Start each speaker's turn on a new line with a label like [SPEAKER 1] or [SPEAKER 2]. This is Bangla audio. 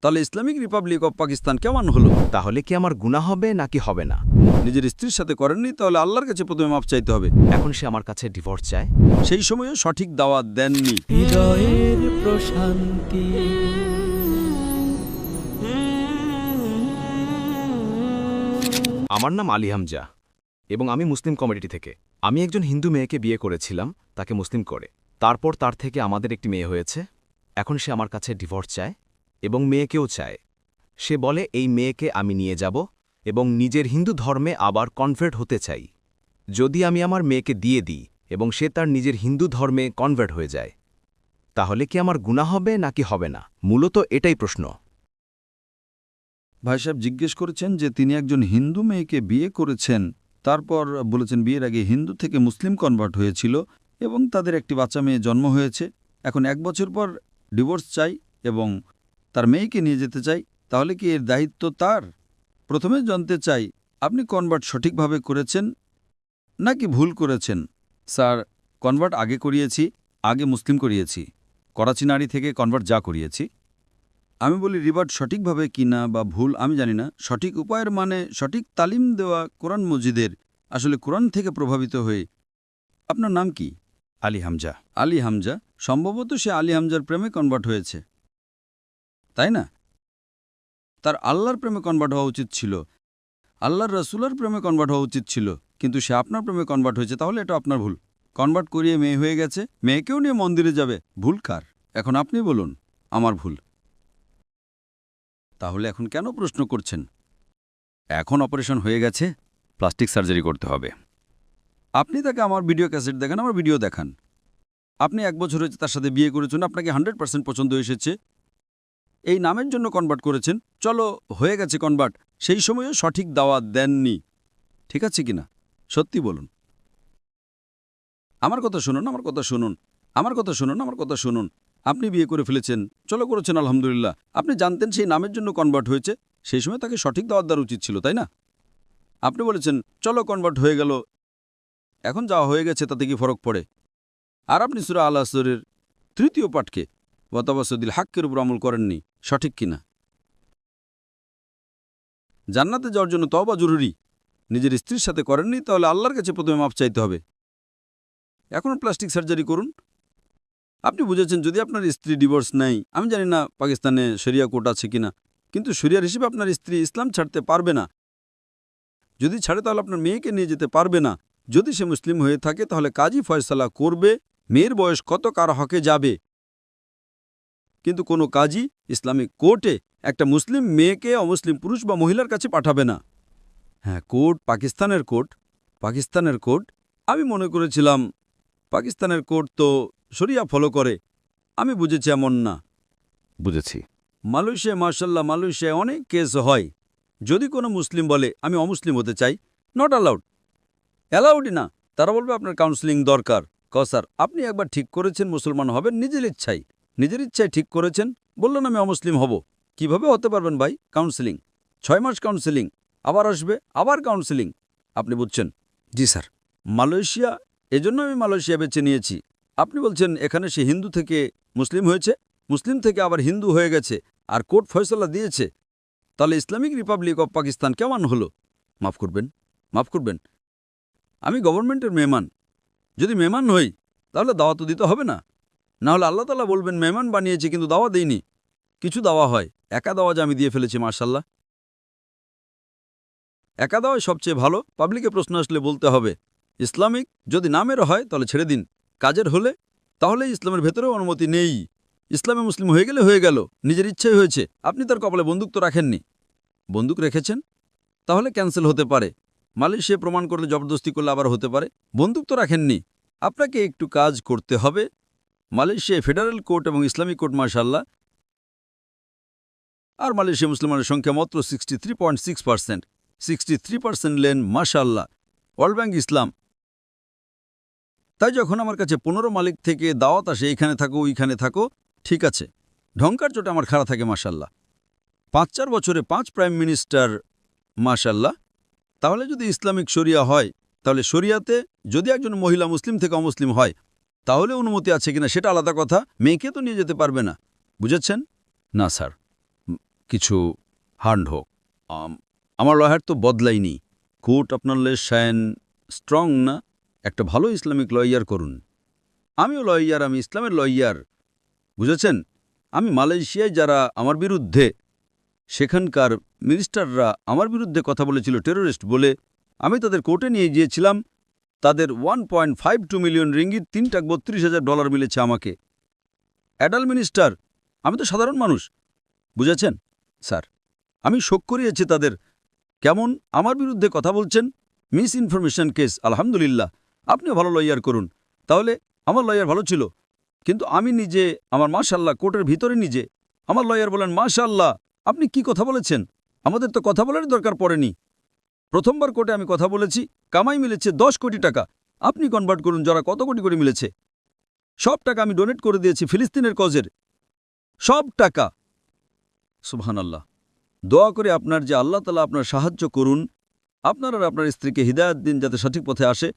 [SPEAKER 1] তাহলে ইসলামিক রিপাবলিক অব পাকিস্তান কেমন হলো?
[SPEAKER 2] তাহলে কি আমার গুণা হবে নাকি হবে না?
[SPEAKER 1] নিজের স্ত্রীর সাথে করেননি তাহলে আল্লাহর কাছে প্রথমে মাপ চাইতে হবে।
[SPEAKER 2] এখন সে আমার কাছে ডিভোর্স চায়।
[SPEAKER 1] সেই সময়ও সঠিক দাওয়াত দেননি।
[SPEAKER 3] হৃদয়ের প্রশান্তি।
[SPEAKER 2] আমার নাম আলী হামজা এবং আমি মুসলিম কমিউনিটি থেকে। আমি একজন হিন্দু মেয়েকে বিয়ে করেছিলাম তাকে মুসলিম করে। তারপর তার থেকে আমাদের একটি মেয়ে হয়েছে। এখন সে আমার কাছে ডিভোর্স চায়। এবং মেয়েকেও চায়। সে বলে, এই মেয়েকে আমি নিয়ে যাব এবং নিজের হিন্দু ধর্মে আবার কনভার্ট হতে চাই। যদি আমি আমার মেয়েকে দিয়ে দিই এবং সে তার নিজের হিন্দু ধর্মে কনভার্ট হয়ে যায়, তাহলে কি আমার গুণা হবে নাকি হবে না? মূলত এটাই প্রশ্ন।
[SPEAKER 1] ভাই সাহেব জিজ্ঞেস করেছেন যে তিনি একজন হিন্দু মেয়েকে বিয়ে করেছেন, তারপর বলেছেন বিয়ের আগে হিন্দু থেকে মুসলিম কনভার্ট হয়েছিল এবং তাদের একটি বাচ্চা মেয়ে জন্ম হয়েছে। এখন এক বছর পর ডিভোর্স চাই এবং তার মেয়েকে নিয়ে যেতে চাই, তাহলে কি এর দায়িত্ব তার? প্রথমে জানতে চাই, আপনি কনভার্ট সঠিকভাবে করেছেন নাকি ভুল করেছেন? স্যার কনভার্ট আগে করিয়েছি, আগে মুসলিম করিয়েছি। করাচি নারী থেকে কনভার্ট যা করিয়েছি। আমি বলি রিভার্ট সঠিকভাবে কিনা বা ভুল আমি জানি না। সঠিক উপায়ের মানে সঠিক তালিম দেওয়া কোরআন মসজিদের আসলে কোরআন থেকে প্রভাবিত হয়ে। আপনার নাম কি? আলী হামজা। আলী হামজা? সম্ভবত সে আলী হামজার প্রেমে কনভার্ট হয়েছে। তাই না? তার আল্লাহর প্রেমে কনভার্ট হওয়া উচিত ছিল। আল্লাহর রসুলার প্রেমে কনভার্ট হওয়া উচিত ছিল। কিন্তু সে আপনার প্রেমে কনভার্ট হয়েছে, তাহলে এটা আপনার ভুল। কনভার্ট করিয়ে মেয়ে হয়ে গেছে, মেয়েকেও নিয়ে মন্দিরে যাবে। ভুল কার? এখন আপনি বলুন, আমার ভুল। তাহলে এখন কেন প্রশ্ন করছেন? এখন অপারেশন হয়ে গেছে, প্লাস্টিক সার্জারি করতে হবে। আপনি তাকে আমার ভিডিও ক্যাসেট দেখান, আমার ভিডিও দেখান। আপনি এক বছর হয়েছে তার সাথে বিয়ে করেছেন, আপনাকে হান্ড্রেড পার্সেন্ট পছন্দ এসেছে। এই নামের জন্য কনভার্ট করেছেন। চলো, হয়ে গেছে কনভার্ট সেই সময়ও সঠিক দাওয়াত দেননি। ঠিক আছে কিনা? সত্যি বলুন। আমার কথা শুনুন, আমার কথা শুনুন, আমার কথা শুনুন, আমার কথা শুনুন। আপনি বিয়ে করে ফেলেছেন, চলো করেছেন, আলহামদুলিল্লাহ। আপনি জানতেন সেই নামের জন্য কনভার্ট হয়েছে, সেই সময় তাকে সঠিক দাওয়াত দেওয়ার উচিত ছিল, তাই না? আপনি বলেছেন, চলো কনভার্ট হয়ে গেল। এখন যাওয়া হয়ে গেছে তাতে কি ফরক পড়ে? আর আপনি সুরা আল তৃতীয় পাঠকে ওয়াতাবাসদিল হাক্কের উপর আমল করেননি। সঠিক কিনা? জান্নাতে যাওয়ার জন্য তবা জরুরি। নিজের স্ত্রীর সাথে করেননি, তাহলে আল্লাহর কাছে প্রথমে মাপ চাইতে হবে। এখন প্লাস্টিক সার্জারি করুন। আপনি বুঝেছেন, যদি আপনার স্ত্রী ডিভোর্স নেই আমি জানি না পাকিস্তানে শরিয়া কোর্ট আছে কিনা, কিন্তু শরিয়ার হিসেবে আপনার স্ত্রী ইসলাম ছাড়তে পারবে না। যদি ছাড়ে, তাহলে আপনার মেয়েকে নিয়ে যেতে পারবে না। যদি সে মুসলিম হয়ে থাকে, তাহলে কাজী ফয়সালা করবে, মেয়ের বয়স কত, কার হকে যাবে। কিন্তু কোনো কাজী ইসলামিক কোর্টে একটা মুসলিম মেয়েকে অমুসলিম পুরুষ বা মহিলার কাছে পাঠাবে না। হ্যাঁ কোর্ট পাকিস্তানের কোর্ট পাকিস্তানের কোর্ট। আমি মনে করেছিলাম পাকিস্তানের কোর্ট তো শরিয়া ফলো করে। আমি বুঝেছি এমন না।
[SPEAKER 2] বুঝেছি।
[SPEAKER 1] মালয়েশিয়া মার্শাল্লাহ মালয়েশিয়ায় অনেক কেস হয়। যদি কোনো মুসলিম বলে আমি অমুসলিম হতে চাই নট অ্যালাউড অ্যালাউডই না। তারা বলবে আপনার কাউন্সিলিং দরকার। ক কসার আপনি একবার ঠিক করেছেন মুসলমান হবেন নিজের ইচ্ছাই নিজের ইচ্ছায় ঠিক করেছেন, বললেন, আমি অমুসলিম হব। কীভাবে হতে পারবেন ভাই? কাউন্সিলিং। ছয় মাস কাউন্সিলিং। আবার আসবে, আবার কাউন্সিলিং। আপনি বুঝছেন? জি, স্যার। মালয়েশিয়া, এজন্য আমি মালয়েশিয়া বেছে নিয়েছি। আপনি বলছেন, এখানে সে হিন্দু থেকে মুসলিম হয়েছে? মুসলিম থেকে আবার হিন্দু হয়ে গেছে, আর কোর্ট ফয়সলা দিয়েছে। তাহলে ইসলামিক রিপাবলিক অব পাকিস্তান কেমন হলো? মাফ করবেন মাফ করবেন। আমি গভর্নমেন্টের মেহমান। যদি মেহমান হই, তাহলে দাওয়া তো দিতে হবে না। না হলে আল্লাহ তালা বলবেন, মেহমান বানিয়েছে, কিন্তু দাওয়া দেইনি। কিছু দাওয়া হয়। একা দাওয়া যে আমি দিয়ে ফেলেছি মার্শাল্লাহ একা দাওয়াই সবচেয়ে ভালো। পাবলিকে প্রশ্ন আসলে বলতে হবে, ইসলামিক যদি নামের হয়, তাহলে ছেড়ে দিন। কাজের হলে তাহলে ইসলামের ভেতরেও অনুমতি নেই। ইসলামে মুসলিম হয়ে গেলে হয়ে গেল, নিজের ইচ্ছাই হয়েছে। আপনি তার কপালে বন্দুক তো রাখেননি। বন্দুক রেখেছেন? তাহলে ক্যান্সেল হতে পারে। মালয়েশিয়া প্রমাণ করলে জবরদস্তি করলে আবার হতে পারে। বন্দুক তো রাখেননি। আপনাকে একটু কাজ করতে হবে। মালয়েশিয়ায় ফেডারেল কোর্ট এবং ইসলামিক কোর্ট মার্শাল্লাহ আর মালয়েশিয়া মুসলমানের সংখ্যা মাত্র sixty three point six percent sixty three percent lane মাশাল্লাহ ওয়ার্ল্ড ব্যাংক ইসলাম। তাই যখন আমার কাছে পনেরো মালিক থেকে দাওয়াত আসে, এইখানে থাকো, ওইখানে থাকো, ঠিক আছে। ঢঙ্কার চোটে আমার খাড়া থাকে মাশাল্লাহ পাঁচ চার বছরে পাঁচ প্রাইম মিনিস্টার মাশাল্লাহ তাহলে যদি ইসলামিক শরিয়া হয়, তাহলে শরিয়াতে যদি একজন মহিলা মুসলিম থেকে অমুসলিম হয় তাহলে অনুমতি আছে কিনা সেটা আলাদা কথা। মেয়েকে তো নিয়ে যেতে পারবে না। বুঝেছেন? না স্যার। কিছু হার্ড হোক। আম, আমার লয়ার তো বদলাইনি কোর্ট আপনার লেস শায়ন স্ট্রং না? একটা ভালো ইসলামিক লয়ার করুন। আমিও লয়ার আমি ইসলামের লয়ার। বুঝেছেন? আমি মালয়েশিয়ায় যারা আমার বিরুদ্ধে সেখানকার মিনিস্টাররা আমার বিরুদ্ধে কথা বলেছিল টেরোরিস্ট বলে। আমি তাদের কোর্টে নিয়ে গিয়েছিলাম। তাদের one point five two million ringgit তিন টাক বত্রিশ হাজার ডলার মিলেছে আমাকে। অ্যাডাল মিনিস্টার আমি তো সাধারণ মানুষ। বুঝেছেন? স্যার, আমি শোক করিয়েছি তাদের। কেমন? আমার বিরুদ্ধে কথা বলছেন? মিস ইনফরমেশন কেস আলহামদুলিল্লাহ। আপনিও ভালো লয়ার করুন। তাহলে আমার লয়ার ভালো ছিল। কিন্তু আমি নিজে, আমার মাশাল্লাহ কোর্টের ভিতরে নিজে। আমার লয়ার বলেন মাশাল্লাহ আপনি কি কথা বলেছেন? আমাদের তো কথা বলারই দরকার পড়েনি। প্রথমবার কোর্টে আমি কথা বলেছি, কামাই মিলেছে দশ কোটি টাকা। আপনি কনভার্ট করুন, যারা কত কোটি করে মিলেছে। সব টাকা আমি ডোনেট করে দিয়েছি ফিলিস্তিনের কজের। সব টাকা। সুবহান আল্লাহ দোয়া করে আপনার যে আল্লাহ তালা আপনার সাহায্য করুন, আপনার আর আপনার স্ত্রীকে হৃদায়ত দিন যাতে সঠিক পথে আসে।